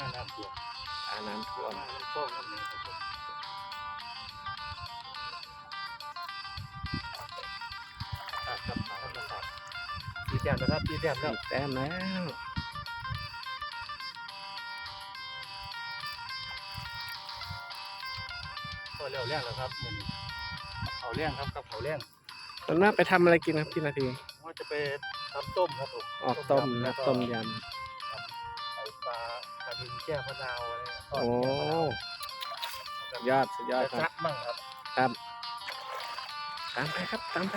น้าน้ำท่วมปลาน้ำท่วมน้ำท่วมน้ำเลยครับผมอะครับธรรมศาสตร์ตีแต้มนะครับตีแต้มแล้ว แต้มแล้วก็เร็วแรงแล้วครับมือนี้เขาแรงครับกับเขาแรงส่วนมาไปทำอะไรกินครับพี่นาทีว่าจะไปทำต้มครับผมออกต้มนะต้มยไอปลาปลา ดินแก้วมะนาวอะไรเนี่ยำโอ้สุดยอดสุดยอดจะคซัรับ กมั่งครับครับตามไปครับ ตามไป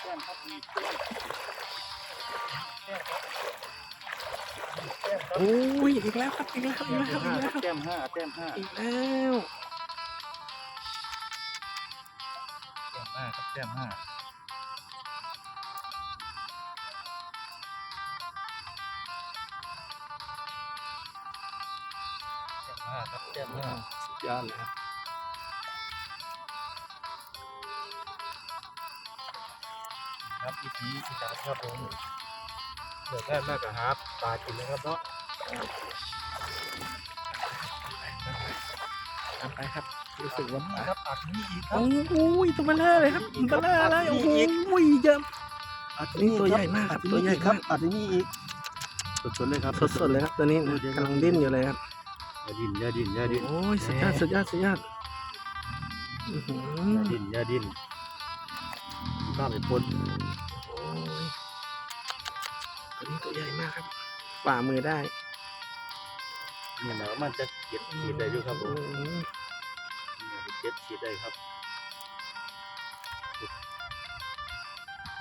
แก้มครับมีแก้มแก้มครับมีแก้มครับโอ้ยอีกแล้วครับ อีกแล้วอีกแล้วอีกห้าแล้วแต้มห้าแต้มห้าอีกแล้วแต้มห้าครับแต้มห้า ห้าครับแต้มห้าสุดยอดเลยครับครับอีพีอีสานครับผมเดือดแรกมากกับฮาร์ปปลากินนะครับเนาะตามไปครับรู้สึกว่าปลาครับอัดนี่อีกครัโอ้บยตัวเบลอเลยครับตัวเบลอเลยโอ้โหเยอะอัดนี่ตัวใหญ่มากครับตัวใหญ่ครับมากอัดนี่อีกสดๆเลยครับสดๆเลยครับตัวนี้นะกำลังดิ้นอยู่เลยครับ อย่าดิ้นอย่าดิ้นอย่าดิ้นโอ้ยสุดยอดสุดยอดสุดยอดอื้อหือย่าอดิ้นอย่าดิ้นข้ามไปปนโอ้ยตัวนี้ตัวใหญ่มากครับฝ่ามือได้นี่นะมันจะเก็บฉีดได้อยู่ครับผมอืมเนี่ยเก็บฉีดได้ครับ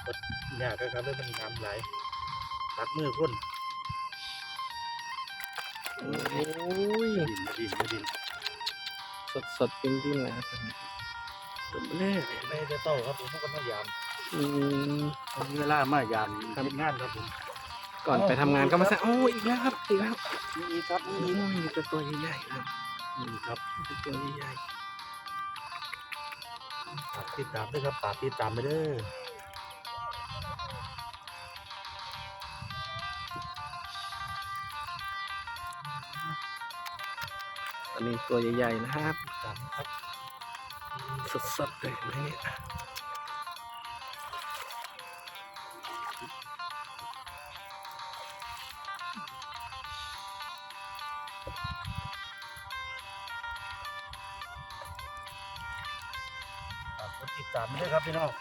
กดยากครับเลยมันน้ำไหลตัดมือพ่น โอ้ยอย่าดิ้นอย่าดิ้นอย่าดิ้นสดสดๆจริงๆเลยครับตัวเบลอเลยไม่ได้โต้ครับผมพวกก็มายามอืมมีเวลามายามทำงานครับผมก่อนไปทำงานก็มาสั่งโอ้ยอีกแล้วครับอีกแล้วมีอีกครับมีโอ้อีกยมีแต่ตัวใหญ่ๆครับมีอีกครับมีแต่ตัวใหญ่ฝากติดตามด้วยครับฝากติดตามไปเด้อ ๆตัวนี้ตัวใหญ่ๆนะครับติดตามครับสดๆเลยนะเนี่ยฝากกดติดตามได้วยครับพี่น้อง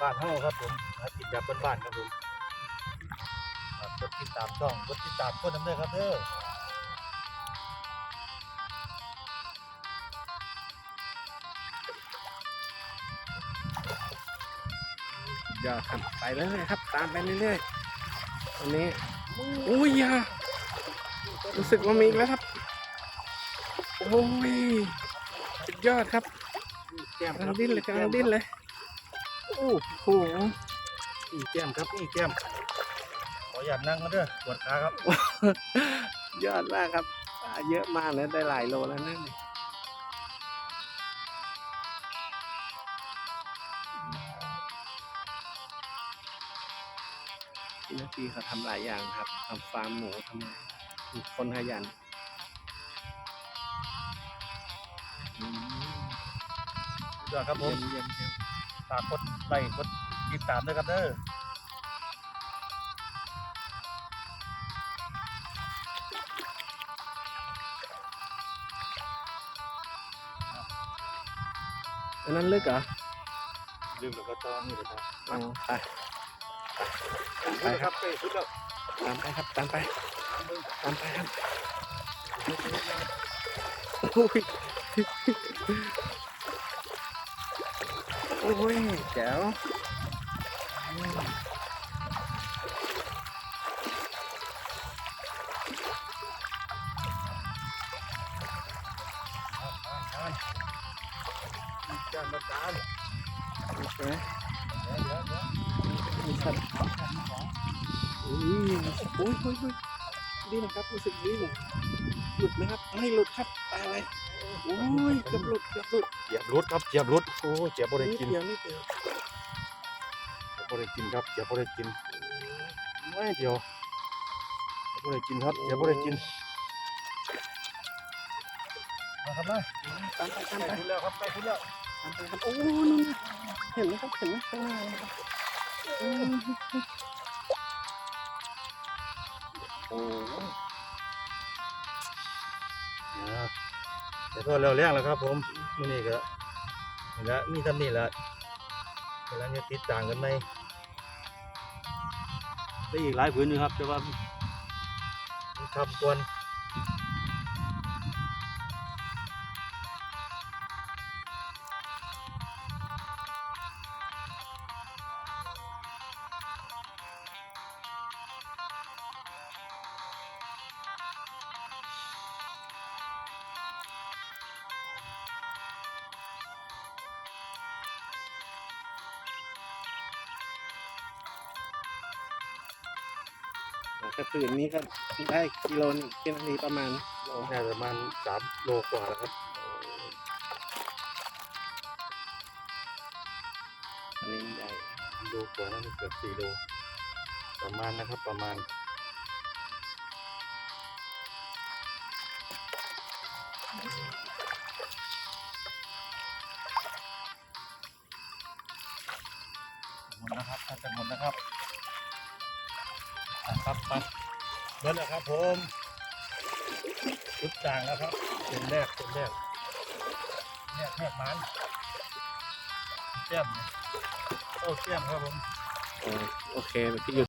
บ้านเฮาครับผมหากินแบบบ้านๆครับผมกดติดตามช่องกดติดตามคนน้ำเด้อครับเด้อ ยอดครับไปเรื่อยๆครับ ตามไปเรื่อยๆตัวนี้อุ้ยอยารู้สึกว่ามีอีกแล้วครับ โอ้ยสุดยอดครับแก้มกำคลัรังบดิ้นเลยกำลังดิ้นเลยโอ้โหอีแก้มครับอีแก้มขออย่าตนั่งมาเด้อปวดขาครับ ยอดมากครับปลาเยอะมากนะได้หลายโลแล้วนั่นนี่ พี่นาทีเขาทำหลายอย่างครับทำฟาร์มหมูทำคนขยันอืมสุดยอดครับผมเยี่ยมเยี่ยมเยี่ยมฝากกดไลค์กดติดตามด้วยครับเด้ออันนั้นลึกเหรอลืมแล้วก็ตอนนี้เลยครับเอาไป ไปครับไปสุดแล้วตามไปครับตามไปตามไปครับโอ้ยโอ้ยแจ๋วจานประจานโอเคเดี๋ยวเดี๋ยว เดี๋ยวมีสัตว์อุ้ยโอ้ยโอ้ยโอ้ยดิ้นครับรู้สึกดิ้นหลุดไหมครับไม่หลุดครับตายเลยโอ้ยเกือบหลุดเกือบหลุดเจียบรุดครับเจียบรุดโอ้เจียบบ่ได้นิดกินเดียวนิดเดียวเจียบบ่ได้กินครับเจียบบ่ได้กินอืไม่เดี๋ยวเดี๋ยวบ่ได้กินครับเดี๋ยวบ่ได้กินมาครับนะตามไปตามใกล้ไปคุณแล้วครับใกล้คุณแล้วตามไปครับโอ้นู่นนะเห็นไหมครับเห็นไหมข้างหน้านะครับอืม โอ้นะเดี๋ยวทอดแล้วแรงแล้วครับ ผมมื้อนี้ก็นี่ละมีทำนี่ละกำลังจะติดต่างกันไหมได้อีกหลายผืนอยู่ครับแต่ว่ามันทำกวน กระตือนนี้ก็ได้กิโลหนึงกิโลนี้ประมาณโลน่าจะประมาณสามโลกว่าแล้วครับ อันนี้ใหญ่โลกว่านั่นเกือบสี่โลประมาณนะครับประมาณหมดนะครับน่าจะหมดนะครับอะ ครับไปเบิดแล้วครับผมชุดจางแล้วครับเป็นแรกเป็นแรกแรกแรกมันแก้มโอ้แก้มครับผมโอเคพี่อยู่